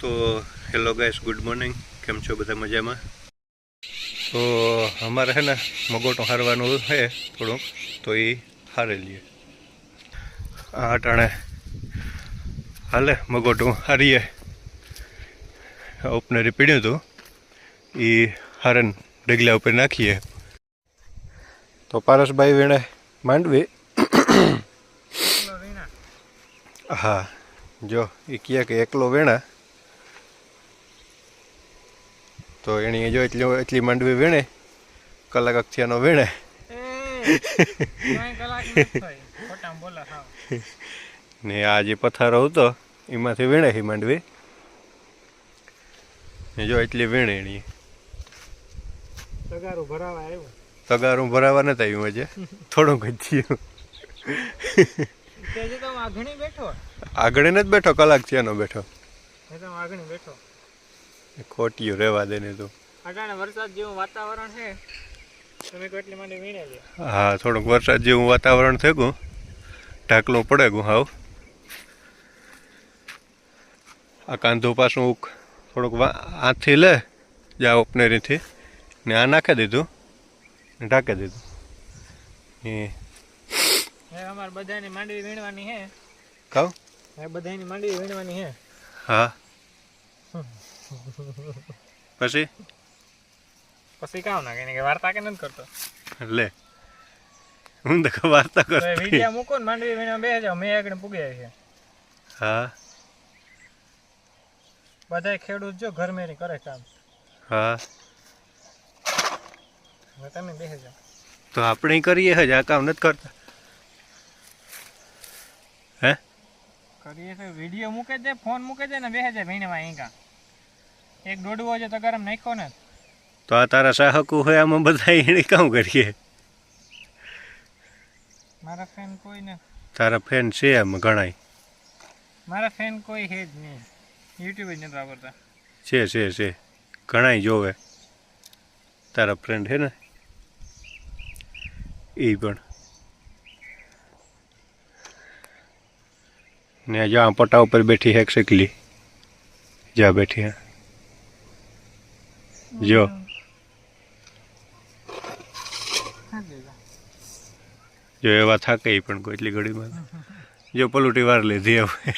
તો hello guys good morning. કેમ છો બધા મજામાં? તો અમારે છે ને મગોટો હારવાનું છે થોડુંક તો એ હારે લઈએ. આ ટાણે હાલે મગોટું હારીએ. ઓપનરી પીડ્યું હતું એ હારન ડગલા ઉપર નાખીએ. તો પારસભાઈ વેણે માંડવી. હા જો એ કહે કે એકલો વેણા. તો એણીએ જો એટલી એટલી માંડવી વીણે કલાક અક્ષિયાનો વીણે. ને આ જે પથારો હતો એમાંથી વીણે હી માંડવી. ને જો એટલી વીણે એની. તગારું ભરાવા આવ્યું. તગારું ભરાવા નતા આવ્યું આજે. થોડુંક જ થયું. આગળ જ બેઠો કલાક થયાનો બેઠો. બેઠો. ખોટિયું રહેવા દે ને તું. અટાણે વરસાદ જેવું વાતાવરણ છે? તમે કેટલી મને વીણે લે હા થોડુંક વરસાદ જેવું વાતાવરણ થઈ ગયું ઢાકલું પડે ગયું હાવ. આ કાંધો પાછું થોડુંક હાથથી લે જા ઓપનરીથી ને આ નાખી દીધું. ને ઢાંકી દીધું. એ. અમારે બધાની માંડવી વીણવાની છે. કહું બધાની માંડવી વીણવાની છે. હા. પછી પછી કામ ના કે વાર્તા કે નથી કરતો લે હું તો વાર્તા કરતો વિડિયા મૂકો ને માંડવી મહિના બે જાવ મેં આગળ પૂગી છે હા બધા ખેડૂત જો ઘર મેરી કરે કામ હા તમે બે જાવ તો આપણે કરીએ હજ આ કામ નથી કરતા હે કરીએ તો વીડિયો મૂકે છે ફોન મૂકે છે ને બે હજાર મહિનામાં અહીં કા એક દોડવો છે તો ગરમ નાખ્યો ને. તો આ તારા સાહકો હોય આમાં બધા એને કામ કરીએ. મારા ફેન કોઈ ને. તારા ફેન છે આમાં ઘણાય. મારા ફેન કોઈ છે જ નહીં. યુટ્યુબ જ નથી વાપરતા. છે છે છે. ઘણાય જોવે. તારા ફ્રેન્ડ છે ને? એ પણ. ને જ્યાં પટા ઉપર બેઠી હેક શકલી. જ્યાં બેઠી હે. જો. જો એવા થાકે પણ કોઈ એટલી ઘડીમાં. જો પલુટી વાર લીધી હવે.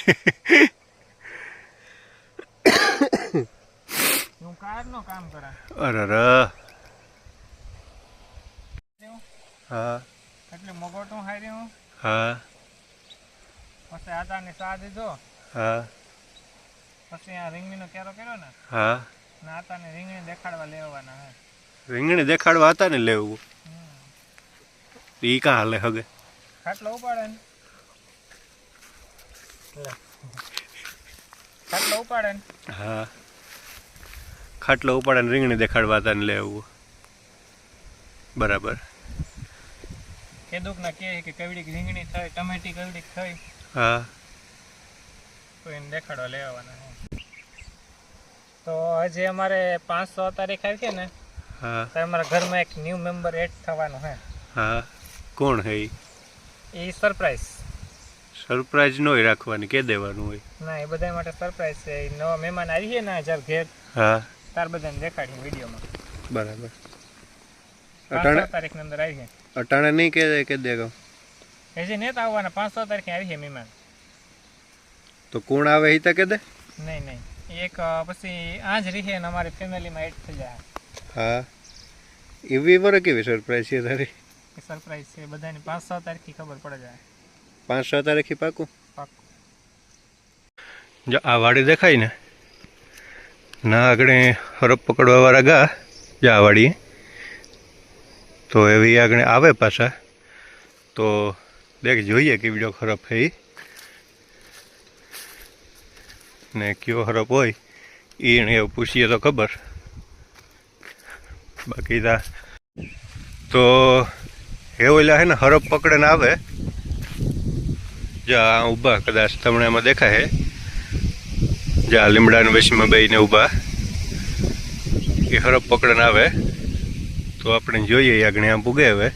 અરે હા એટલે મગોટું હારી હું. હા. પછી આટાને સા દીધો હા. પછી આ રીંગણીનો કેરો કર્યો ને? હા. રીંગણી દેખાડવા લેવાના હે. રીંગણી દેખાડવા હતા ને લેવું. ઈ કા હાલે હગે? ખાટલો ઉપાડે ને. ખાટલો ઉપાડે ને. હા. ખાટલો ઉપાડે ને રીંગણી દેખાડવા હતા ને લેવું. બરાબર. ખેડૂત ના કે કે કેવડીક રીંગણી થઈ ટમેટી કેવડીક થઈ હા. તો એને દેખાડવા લેવાના તો હજી અમારે પાંચસો તારીખ આવી છે ને હા. તો અમારા ઘરમાં એક ન્યૂ મેમ્બર એડ થવાનો હે હા. કોણ હે એ સરપ્રાઈઝ સરપ્રાઈઝ નો રાખવાની કે દેવાનું હોય? ના એ બધા માટે સરપ્રાઈઝ છે. નવા મહેમાન આવી છે ને જ્યારે ઘેર હા. તાર બધાને દેખાડીએ વિડીયોમાં. બરાબર. પાંચસો તારીખ તારીખની અંદર આવી છે. અટાણે નહીં કે કે દેગો? હજી નેતા આવવાના પાંચસો તારીખે આવી છે મહેમાન. તો કોણ આવે એ તો કે દે? નહીં નહીં. એક પછી આ જ રહે ને અમારી ફેમિલીમાં એડ થઈ જાય. હા. એવી વર કેવી સરપ્રાઈઝ છે તારી? સરપ્રાઈઝ છે. બધાની પાંચ છ તારીખથી ખબર પડે જાય. પાંચ છ તારીખે પાકું. જો આ વાડી દેખાય ને ના આગળ હરપ પકડવા વાળા ગા જા આ વાડી. તો એવી આગળ આવે પાછા. તો દેખ જોઈએ કે વીડિયો ખરાબ થઈ. ને કયો હરપ હોય એને એવું પૂછીએ તો ખબર. બાકી તા તો ઓલા હે ને હરપ પકડીને આવે. જા ઊભા, કદાચ તમને એમાં દેખાય જા, લીમડાના વશમાં બેને ઊભા. એ હરપ પકડીને આવે. તો આપણે જોઈએ આગળ આમ પૂગે હવે.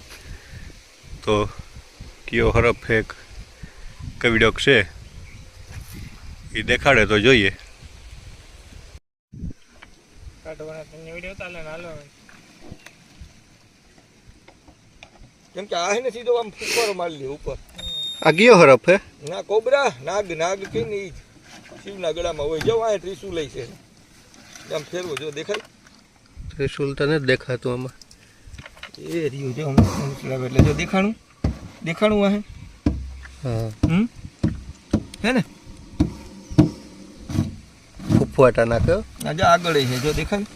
તો કયો હરફ એક કવિડોક છે? એ દેખાડે તો જોઈએ. કેમ કે આ હે ને સીધો આમ ફૂકવારો મારી લે ઉપર. આ ગયો હરફ હે? ના કોબરા નાગ નાગ કે નહીં? શિવના ગળામાં હોય. જો આ ત્રિશુલ લઈ છે. આમ ફેરવો જો દેખાય? ત્રિશુલ તો નથી દેખાતું આમાં. એ રહ્યું જો હમણાં એટલે જો દેખાણું. દેખાણું આ હે હા. હમ? હે ને? ફૂફવાટા નાખ્યો. આજે આગળ છે. જો દેખાય?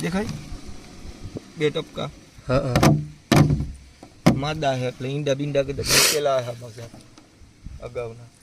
દેખાય? બે ટપકા. હા હા. માદા છે એટલે ઈંડા બિંડા કદાચ પેલા છે અગાઉના.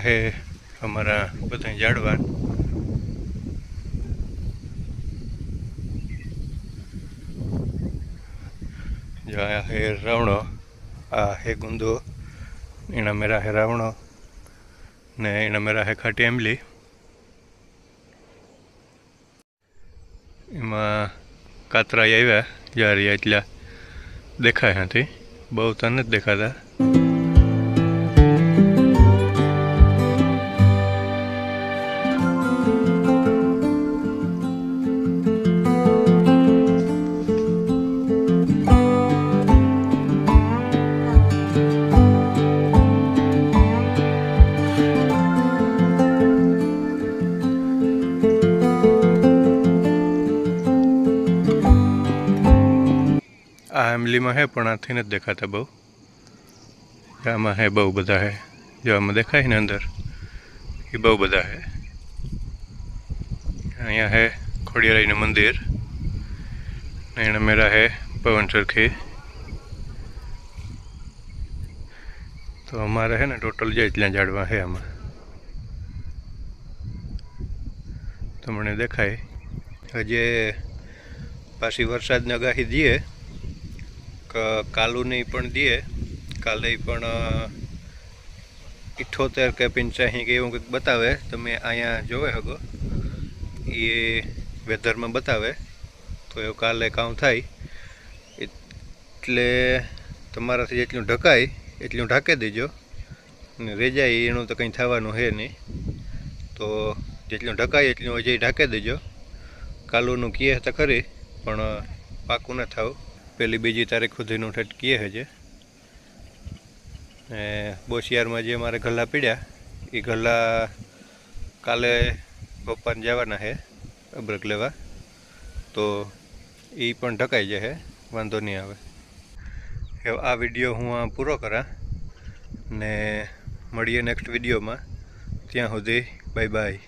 આ હે અમારા બધા ઝાડવા જો હે રાવણો, આ હે ગુંદો, એના મેરા હે રાવણો, ને એના મેરા હે ખાટી એમલી. એમાં કાતરાઈ આવ્યા, જ્યારે એટલા દેખાય નથી. બહુ તો નથી દેખાતા. આ એમલીમાં હે, પણ આથી નથી દેખાતા બહુ. આમાં હે, બહુ બધા હે. જો આમાં દેખાય ને અંદર? એ બહુ બધા હે. અહીંયા હે ખોડિયારાઈનું મંદિર. એના મેરા હે, પવન સરખી. તો અમારે હે ને ટોટલ જે એટલા ઝાડવા હે આમાં. તમને દેખાય, હજે પાછી વરસાદની આગાહી દઈએ. કાલુની પણ દે કાલે પણ ઇઠોતેર કે પંચ્યાસી કે એવું કંઈક બતાવે. તમે અહીંયા જોવે હગો. એ વેધરમાં બતાવે. તો એવું કાલે કામ થાય. એટલે તમારાથી જેટલું ઢકાય, એટલું ઢાંકી દેજો. અને રેજાય એનું તો કંઈ થવાનું છે નહીં. તો જેટલું ઢકાય, એટલું હજી ઢાંકી દેજો. કાલુનું કીએ તો ખરી, પણ પાકું ન થાવ. પહેલી બીજી તારીખ સુધીનું ઠટકીએ હજે ને બોશિયારમાં જે મારે ગલ્લા પીડ્યા, એ ગલ્લા કાલે પપ્પાને જવાના છે અબ્રક લેવા. તો એ પણ ઢકાઈ જશે વાંધો નહીં આવે. હવે આ વીડિયો હું આ પૂરો કરા ને મળીએ નેક્સ્ટ વિડીયોમાં. ત્યાં સુધી બાય બાય